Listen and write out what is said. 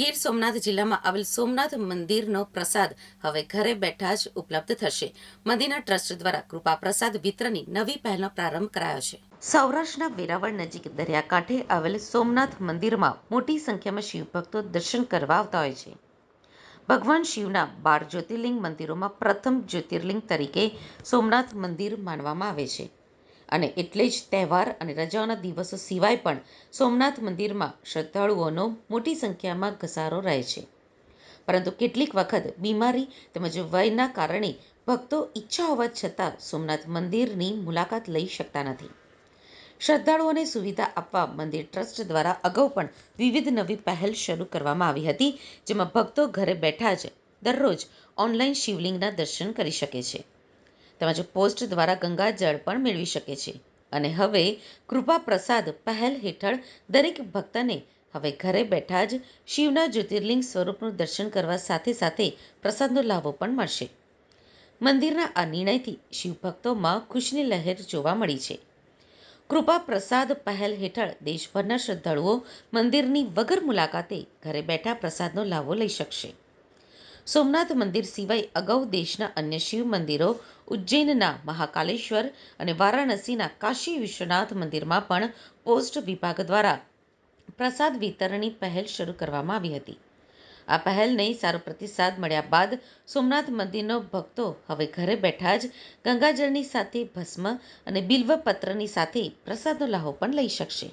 ગીર સોમનાથ જિલ્લામાં આવેલ સોમનાથ મંદિરનો પ્રસાદ હવે ઘરે બેઠા જ ઉપલબ્ધ થશે. મંદિરના ટ્રસ્ટ દ્વારા કૃપા પ્રસાદ વિતરણની નવી પહેલનો પ્રારંભ કરાયો છે. સૌરાષ્ટ્રના વેરાવળ નજીક દરિયાકાંઠે આવેલ સોમનાથ મંદિરમાં મોટી સંખ્યામાં શિવભક્તો દર્શન કરવા આવતા હોય છે. ભગવાન શિવના બાર જ્યોતિર્લિંગ મંદિરોમાં પ્રથમ જ્યોતિર્લિંગ તરીકે સોમનાથ મંદિર માનવામાં આવે છે. અને એટલે જ તહેવાર અને રજાઓના દિવસો સિવાય પણ સોમનાથ મંદિરમાં શ્રદ્ધાળુઓનો મોટી સંખ્યામાં ઘસારો રહે છે. પરંતુ કેટલીક વખત બીમારી તેમજ વયના કારણે ભક્તો ઈચ્છા હોવા છતાં સોમનાથ મંદિરની મુલાકાત લઈ શકતા નથી. શ્રદ્ધાળુઓને સુવિધા આપવા મંદિર ટ્રસ્ટ દ્વારા અગાઉ પણ વિવિધ નવી પહેલ શરૂ કરવામાં આવી હતી, જેમાં ભક્તો ઘરે બેઠા જ દરરોજ ઓનલાઈન શિવલિંગના દર્શન કરી શકે છે. તેમજ પોસ્ટ દ્વારા ગંગાજળ પણ મેળવી શકે છે. અને હવે કૃપા પ્રસાદ પહેલ હેઠળ દરેક ભક્તને હવે ઘરે બેઠા જ શિવના જ્યોતિર્લિંગ સ્વરૂપનું દર્શન કરવા સાથે સાથે પ્રસાદનો લાભો પણ મળશે. મંદિરના આ નિર્ણયથી શિવભક્તોમાં ખુશની લહેર જોવા મળી છે. કૃપા પ્રસાદ પહેલ હેઠળ દેશભરના શ્રદ્ધાળુઓ મંદિરની વગર મુલાકાતે ઘરે બેઠા પ્રસાદનો લાભો લઈ શકશે. સોમનાથ મંદિર સિવાય અગાઉ દેશના અન્ય શિવ મંદિરો, ઉજ્જૈનના મહાકાલેશ્વર અને વારાણસીના કાશી વિશ્વનાથ મંદિરમાં પણ પોસ્ટ વિભાગ દ્વારા પ્રસાદ વિતરણની પહેલ શરૂ કરવામાં આવી હતી. આ પહેલને સારો પ્રતિસાદ મળ્યા બાદ સોમનાથ મંદિરનો ભક્તો હવે ઘરે બેઠા જ ગંગાજળની સાથે ભસ્મ અને બિલ્વ પત્રની સાથે પ્રસાદનો લાહો પણ લઈ શકશે.